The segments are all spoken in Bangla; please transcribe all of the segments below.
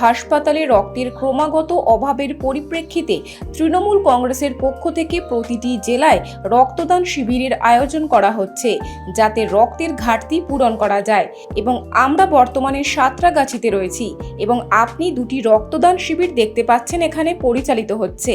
হাসপাতালে রক্তের ক্রমাগত অভাবের পরিপ্রেক্ষিতে তৃণমূল কংগ্রেসের পক্ষ থেকে প্রতিটি জেলায় রক্তদান শিবিরের আয়োজন করা হচ্ছে, যাতে রক্তের ঘাটতি পূরণ করা যায়। এবং আমরা বর্তমানে সাঁতরাগাছিতে রয়েছি এবং আপনি দুটি রক্তদান শিবির দেখতে পাচ্ছেন এখানে পরিচালিত হচ্ছে।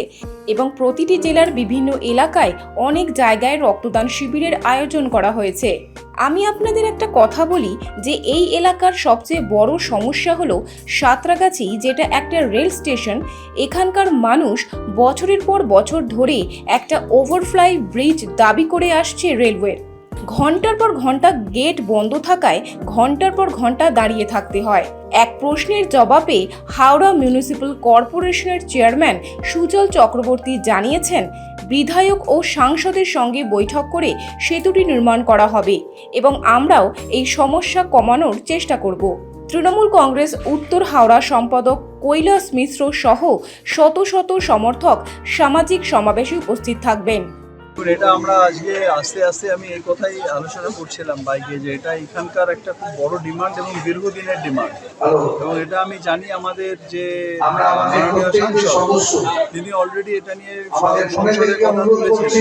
এবং প্রতিটি জেলার বিভিন্ন এলাকায় অনেক জায়গায় রক্তদান শিবিরের আয়োজন করা হয়েছে। আমি আপনাদের একটা কথা বলি যে এই এলাকার সবচেয়ে বড় সমস্যা হলো সাঁতরাগাছি, যেটা একটা রেল স্টেশন। এখানকার মানুষ বছরের পর বছর ধরে একটা ওভারফ্লাই ব্রিজ দাবি করে আসছে রেলওয়ের ঘণ্টার পর ঘণ্টা গেট বন্ধ থাকায় ঘণ্টার পর ঘণ্টা দাঁড়িয়ে থাকতে হয়। এক প্রশ্নের জবাবে হাওড়া মিউনিসিপ্যাল কর্পোরেশনের চেয়ারম্যান সুজল চক্রবর্তী জানিয়েছেন বিধায়ক ও সাংসদের সঙ্গে বৈঠক করে সেতুটি নির্মাণ করা হবে এবং আমরাও এই সমস্যা কমানোর চেষ্টা করব। তৃণমূল কংগ্রেস, উত্তর হাওড়া সম্পাদক কৈলাস মিশ্র সহ শত শত সমর্থক সামাজিক সমাবেশে উপস্থিত থাকবেন। এটা আমরা আজকে আস্তে আস্তে আমি এই কথাই আলোচনা করছিলাম বাইকে যে এটা এখানকার একটা খুব বড় ডিমান্ড এবং দীর্ঘদিনের ডিমান্ড। এবং এটা আমি জানি আমাদের যে তিনি অলরেডি এটা নিয়ে সংসদে কথা তুলেছেন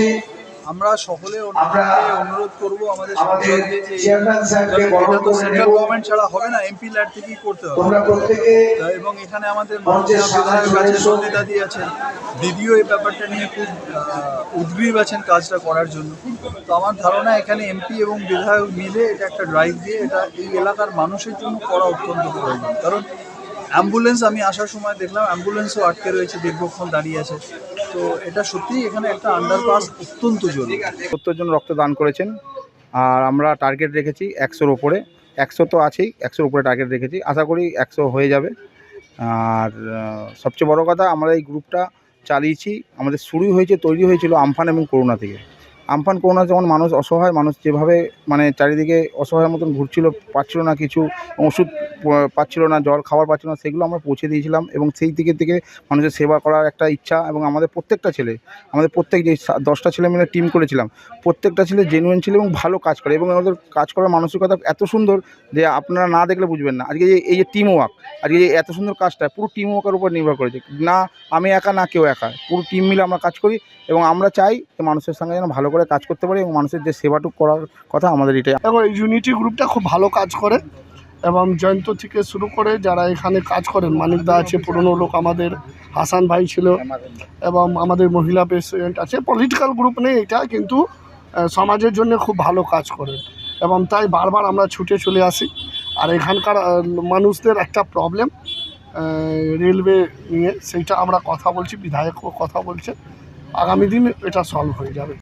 আমরা সকলে ওনাকে অনুরোধ করব আমাদের সাংসদকে যে এটা তো সেন্ট্রাল গভর্নমেন্ট ছাড়া হবে না এমপি ল্যাড থেকেই করতে হবে। এবং এখানে আমাদের মাননীয় বিধায়ক আছেন আছেন। দিদিও এই ব্যাপারটা নিয়ে খুব উদ্গ্রীব আছেন কাজটা করার জন্য। তো আমার ধারণা এখানে এমপি এবং বিধায়ক মিলে এটা একটা ড্রাইভ দিয়ে এটা এই এলাকার মানুষের জন্য করা অত্যন্ত প্রয়োজন। কারণ অ্যাম্বুলেন্স আমি আসার সময় দেখলাম অ্যাম্বুলেন্সও আটকে রয়েছে, দীর্ঘক্ষণ দাঁড়িয়ে আছে। তো এটা সত্যিই এখানে একটা আন্ডারপাস অত্যন্ত জরুরি। সত্তর জন রক্তদান করেছেন, আর আমরা টার্গেট রেখেছি একশোর ওপরে। একশো তো আছেই, একশোর উপরে টার্গেট রেখেছি। আশা করি একশো হয়ে যাবে। আর সবচেয়ে বড় কথা, আমরা এই গ্রুপটা চালিয়েছি। আমাদের শুরু হয়েছে, তৈরি হয়েছিল আমফান এবং করোনা থেকে। আমফান করোনা যেমন মানুষ অসহায়, মানুষ যেভাবে মানে চারিদিকে অসহায়ের মতন ঘুরছিল, পাচ্ছিল না কিছু, ওষুধ পাচ্ছিল না, জল, খাবার পাচ্ছিল না, সেগুলো আমরা পৌঁছে দিয়েছিলাম এবং সেই দিকে থেকে মানুষের সেবা করার একটা ইচ্ছা এবং আমাদের প্রত্যেকটা ছেলে, আমাদের প্রত্যেক যে দশটা ছেলে মিলে টিম করেছিলাম, প্রত্যেকটা ছেলে জেনুইন ছিল এবং ভালো কাজ করে এবং ওদের কাজ করার মানসিকতা এত সুন্দর যে আপনারা না দেখলে বুঝবেন না। আজকে যে, এই যে টিম ওয়ার্ক আজকে যে এত সুন্দর কাজটা পুরো টিম ওয়ার্কের উপর নির্ভর করেছে। না আমি একা, না কেউ একা, পুরো টিম মিলে আমরা কাজ করি এবং আমরা চাই যে মানুষের সঙ্গে যেন ভালো করে কাজ করতে পারি এবং মানুষের যে সেবাটুকু করার কথা আমাদের এটাই এবং এই ইউনিটি গ্রুপটা খুব ভালো কাজ করে এবং জয়ন্ত থেকে শুরু করে যারা এখানে কাজ করেন মানিকদা আছে, পুরনো লোক আমাদের, হাসান ভাই ছিল এবং আমাদের মহিলা প্রেসিডেন্ট আছে পলিটিক্যাল গ্রুপ নেই এটা, কিন্তু সমাজের জন্য খুব ভালো কাজ করে। এবং তাই বারবার আমরা ছুটে চলে আসি। আর এখানকার মানুষদের একটা প্রবলেম রেলওয়ে নিয়ে, সেইটা আমরা কথা বলছি, বিধায়কও কথা বলছে। আগামী দিন এটা সলভ হয়ে যাবে।